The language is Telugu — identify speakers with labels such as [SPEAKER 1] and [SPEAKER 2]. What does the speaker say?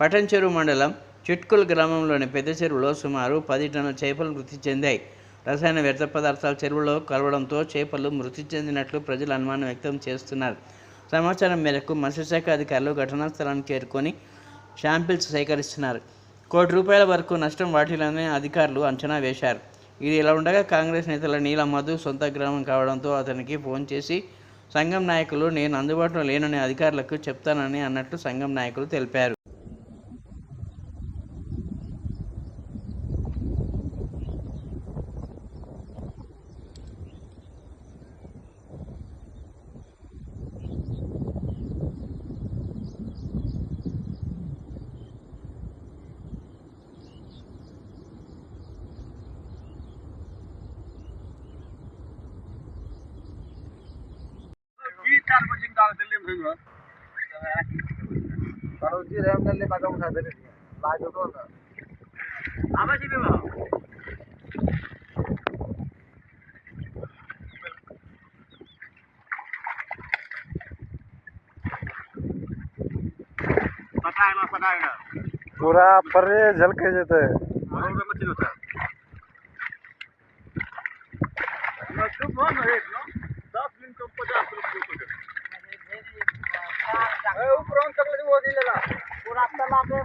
[SPEAKER 1] పటంచెరు మండలం చిట్కుల్ గ్రామంలోని పెద్ద చెరువులో సుమారు పది టన్నుల చేపలు మృతి చెందాయి. రసాయన వ్యర్థ పదార్థాలు చెరువులో కలవడంతో చేపలు మృతి చెందినట్లు ప్రజలు అనుమానం వ్యక్తం చేస్తున్నారు. సమాచారం మేరకు మత్స్యశాఖ అధికారులు ఘటనా స్థలానికి చేరుకొని శాంపిల్స్ సేకరిస్తున్నారు. కోటి రూపాయల వరకు నష్టం వాటిల్లని అధికారులు అంచనా వేశారు. ఇది ఇలా ఉండగా కాంగ్రెస్ నేతల నీల మధు సొంత గ్రామం కావడంతో అతనికి ఫోన్ చేసి సంఘం నాయకులు నేను అందుబాటులో లేనని అధికారులకు చెప్తానని అన్నట్లు సంఘం నాయకులు తెలిపారు.
[SPEAKER 2] Karuji ram dalle bagam khadere diye. Laajo to na.
[SPEAKER 3] Ama chibi ba. पता है ना पता है ना
[SPEAKER 2] पूरा परे जल के जाते हैं
[SPEAKER 3] और में मछली होता है ना तो बहुत है ना
[SPEAKER 4] ઉપર ઓન
[SPEAKER 3] તકલીફ ઓછી લેલા
[SPEAKER 4] રાસ્તા લાગે